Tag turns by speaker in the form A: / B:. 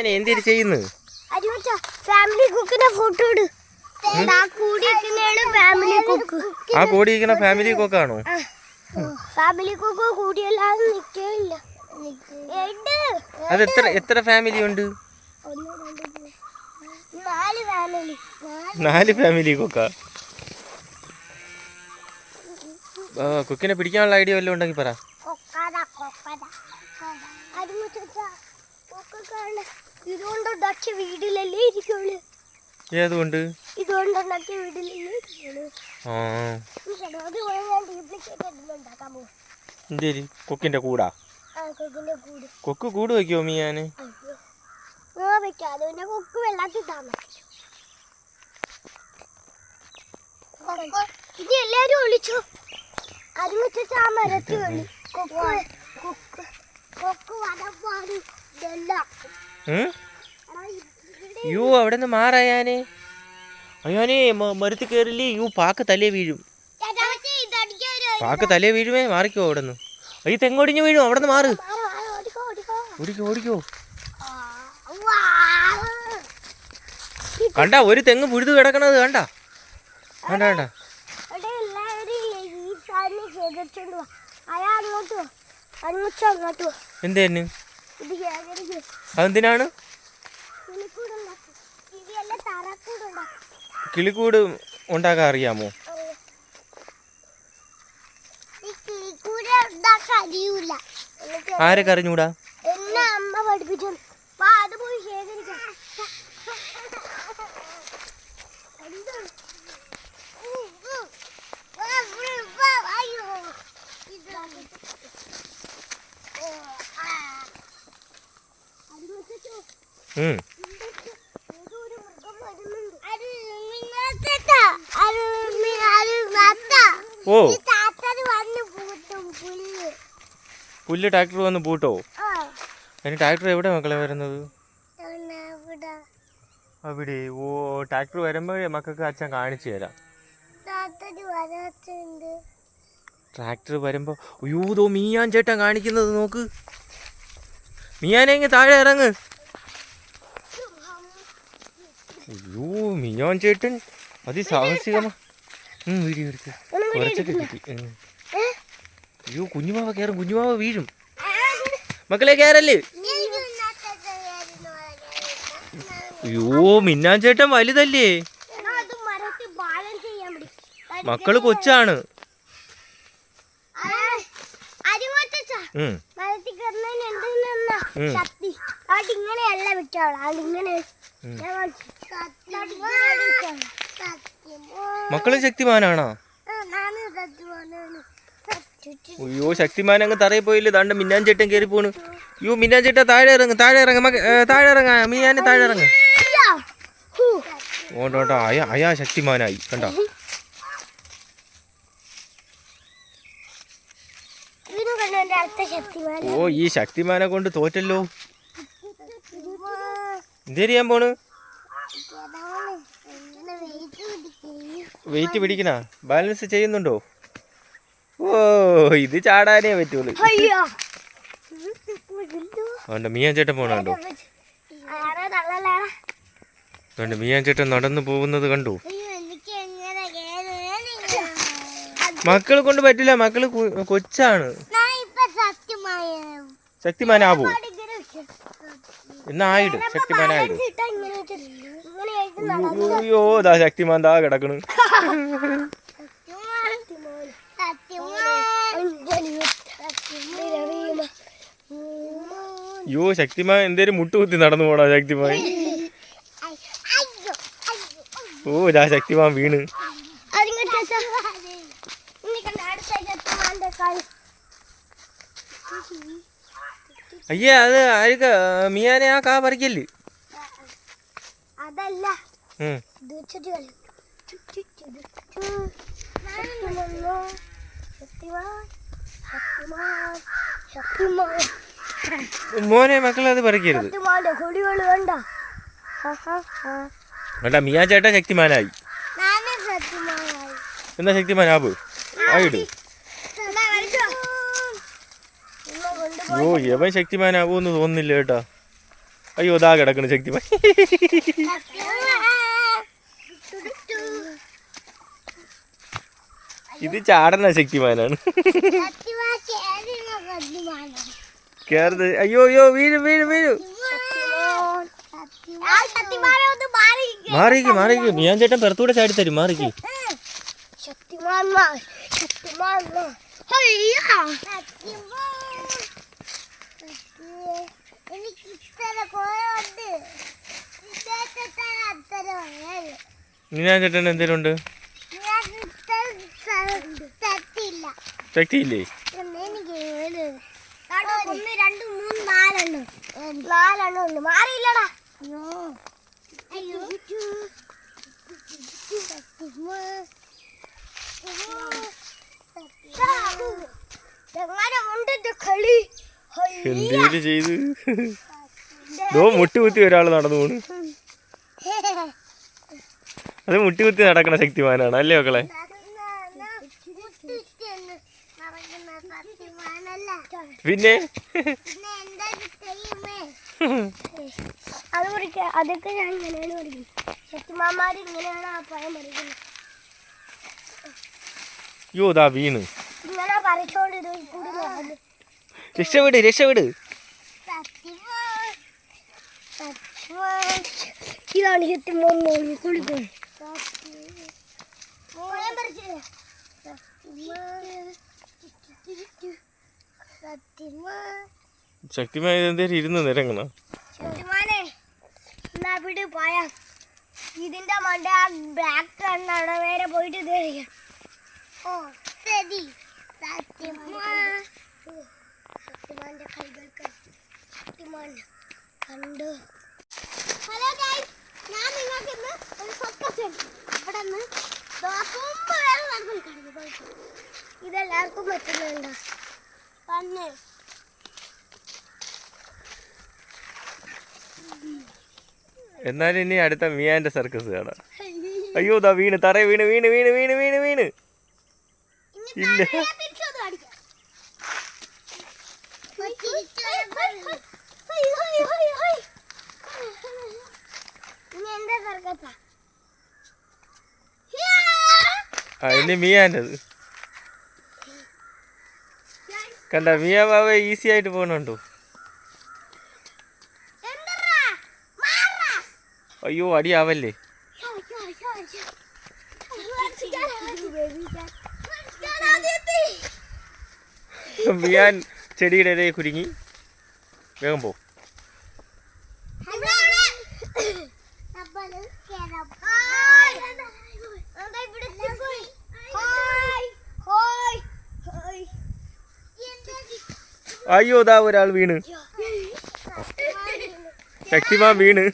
A: മീയാനെ എന്തിരി ചെയ്യുന്നു?
B: ഫാമിലി കുക്കിന്റെ ഫോട്ടോ ഇട്. ആ
A: കൂടിയിരിക്കുന്ന ഫാമിലി കൊക്കാണോ
B: ഫാമിലി കുക്ക് കൂടിയല്ലാതെ നിൽക്കില്ല
A: അത് എത്ര എത്ര ഫാമിലി ഉണ്ട്?
B: നാല് ഫാമിലി
A: കൊക്ക കുക്കിനെ പിടിക്കാനുള്ള ഐഡിയ വല്ലതും ഉണ്ടെങ്കിൽ പറ.
B: ഇതുകൊണ്ടുണ്ടാക്കിയ ഇരിക്കുള്ളൂ.
A: ഏതുകൊണ്ട്?
B: ഇരിക്കുള്ളൂ. പോകും
A: എന്തേരി? കൊക്കിന്റെ കൂടാ? കൊക്ക് കൂട് വെക്കോ. മീയാന്
B: വെക്കാതെ കൊക്ക് വെള്ളത്തിൽ ഇത് എല്ലാരും ഒളിച്ചു? അത് വെച്ചിട്ട് ആ മരത്തിൽ ഒളി കൊക്ക് കൊക്ക് കൊക്ക് വടപ്പാട് ഇതെല്ലാം.
A: യോ അവിടെ നിന്ന് മാറായാനെ അയ്യോനെ മരുത്തി കയറില്ലേ? യു പാക്ക് തലേ വീഴും. പാക്ക് തലേ വീഴുമേ മാറിക്കോ അവിടെ നിന്ന് ഈ തെങ്ങോടിഞ്ഞ് വീഴും അവിടെ നിന്ന് മാറ്
B: മാറ്, മാറ്, ഓടിക്കോ, ഓടിക്കോ.
A: കണ്ട ഒരു തെങ്ങ് പുഴുതു കിടക്കണത് കണ്ട. കണ്ട കണ്ട. എന്തേന്ന് അതെന്തിനാണ്? കിളിക്കൂട് ഉണ്ടാക്കാൻ അറിയാമോ? ആരൊക്കെ അറിഞ്ഞൂടാ
B: ഓ. പുല്ല്.
A: ട്രാക്ടർ വന്ന് പൂട്ടോ? അതിന് ട്രാക്ടർ എവിടെ മക്കളെ വരുന്നത്? അവിടെ. ഓ ട്രാക്ടർ വരുമ്പോഴേ മക്കൾക്ക് അച്ഛൻ കാണിച്ചു തരാം. ട്രാക്ടർ വരുമ്പോ അയ്യോ ദോ മീയാൻ ചേട്ടൻ കാണിക്കുന്നത് നോക്ക്. മീയാനെങ്കിൽ താഴെ ഇറങ്ങ്. അയ്യോ മിനോൻ ചേട്ടൻ അതിസാഹസികമാ എടുത്ത് കുറച്ചൊക്കെ കിട്ടി. അയ്യോ കുഞ്ഞുമാവ കയറും കുഞ്ഞുമാവ വീഴും. മക്കളെ കയറല്ലേ? അയ്യോ മിന്നാൻ ചേട്ടൻ വലുതല്ലേ. മക്കൾ കൊച്ചാണ്.
B: മരത്തിൽ കയറുന്നതിന്. ശക്തി ഇങ്ങനെയല്ല വിട്ടോളാം ഇങ്ങനെ
A: മക്കൾ ശക്തിമാനാണോ. അയ്യോ ശക്തിമാൻ അങ്ങ് തറയിൽ പോയില്ലേ? ദാണ്ട് മിന്നാൻ ചേട്ടൻ കയറി പോണ്. അയ്യോ മിന്നാൻ ചേട്ടൻ താഴെ ഇറങ്ങ് താഴെ ഇറങ്ങ മക താഴെ ഇറങ്ങ മിന്നാൻ താഴെ ഇറങ്ങ്. ഓട്ടോ അയ അയാ ശക്തിമാനായി കണ്ടോ? ഓ ഈ ശക്തിമാനെ കൊണ്ട് തോറ്റല്ലോ. എന്തേര് ചെയ്യാൻ പോണ്? വെയിറ്റ് പിടിക്കണ? ബാലൻസ് ചെയ്യുന്നുണ്ടോ? ഓ ഇത് ചാടാനേ പറ്റുള്ളൂ. അതുകൊണ്ട് മിയാൻ ചേട്ടൻ പോണുണ്ടോ അതുകൊണ്ട് മിയാൻ ചേട്ടൻ നടന്നു പോകുന്നത് കണ്ടു? മക്കൾ കൊണ്ട് പറ്റില്ല. മക്കൾ കൊച്ചാണ്.
B: ഞാൻ സത്യമായ
A: ശക്തിമാനാവൂ എന്നായിട്? ശക്തിമാനായിട്? അയ്യോ ദാ ശക്തിമാൻ ദാ കിടക്കണ്. അയ്യോ ശക്തിമാൻ എന്തേലും മുട്ടുകുത്തി നടന്നു പോടാ ശക്തിമാൻ. ഓ ദാ ശക്തിമാൻ വീണ്. അയ്യേ അത് ആര്ക്ക മിയാനെ ആ കാ പറിക്കല്ലേ?
B: അതല്ല.
A: മോനെ മക്കളെ അത് പറിക്കരുത്. വേണ്ട മിയാ ചേട്ടൻ ശക്തിമാനായി. എന്നാ ശക്തിമാനാവ്? ആയിട്
B: എന്നാ കളിച്ചോ?
A: ഓ യവൻ ശക്തിമാനാവൂന്ന് തോന്നുന്നില്ല കേട്ടാ. അയ്യോ ഇതാ കിടക്കണ് ശക്തിമാൻ. ഇത് ചാടന ശക്തിമാനാണ്. കേറുന്നത്. അയ്യോ അയ്യോ വീഴു വീഴു വീഴു. മാറിക്ക് മാറിക്ക് മിയാൻ ചേട്ടൻ പുറത്തൂടെ ചാടി തരും മാറിക്ക്
B: ശക്തിമാൻ ശക്തിമാന്മാർ അയ്യോ. എങ്ങനെ ഉണ്ട് ശക്തിയില്ലേ
A: എന്തേലും ചെയ്ത്? ഇതോ മുട്ടി കുത്തി ഒരാൾ നടന്നു പോണു. അത് മുട്ടി കുത്തി നടക്കണ ശക്തിമാനാണ് അല്ലേ മക്കളെ? പിന്നെ?
B: അത് പഠിക്ക അതൊക്കെ ഞാൻ. ഇതാണ് ശക്തിമാൻ മോളി കുളിക്കുന്നത്
A: ശക്തിമാൻ ഇതെന്തേലും ഇരുന്ന് നിരങ്ങണ
B: ശക്തിമാനെ എന്നാ വിട് ഇതിന്റെ മണ്ട ആ ബ്ലാക്ക് കണ്ണ അവിടെ നേരെ പോയിട്ട് ഇത് ഓ ശരി. ശക്തിമാന്റെ കൈകൾക്ക് ശക്തിമാൻ കണ്ടു. ഹലോ ഗൈസ് ഞാൻ നിങ്ങൾക്ക് ഇന്ന് ഒരു സർക്കസ് ഉണ്ട് ഇവിടെ നിന്ന് കുമ്പ് വേറെ നടന്നു കിടന്നു ഇതെല്ലാവർക്കും പറ്റുന്നുണ്ടോ? തന്നെ
A: എന്നാലും ഇനി അടുത്ത മിയാന്റെ സർക്കസ് കാണാം. അയ്യോ ദാ വീണ്. തറ വീണ് വീണ് വീണ് വീണ് വീണ് വീണ്. ഇല്ല. ആ ഇനി മിയാന്റെത്. കണ്ട മിയ ബാബ ഈസി ആയിട്ട് പോകണുണ്ടോ അയ്യോ അടിയാവല്ലേ മിയാൻ ചെടിയുടെ ഇടയിൽ കുരുങ്ങി. വേഗം പോ. അയ്യോ ഇതാ ഒരാൾ വീണ്. ശക്തിമാൻ വീണ്.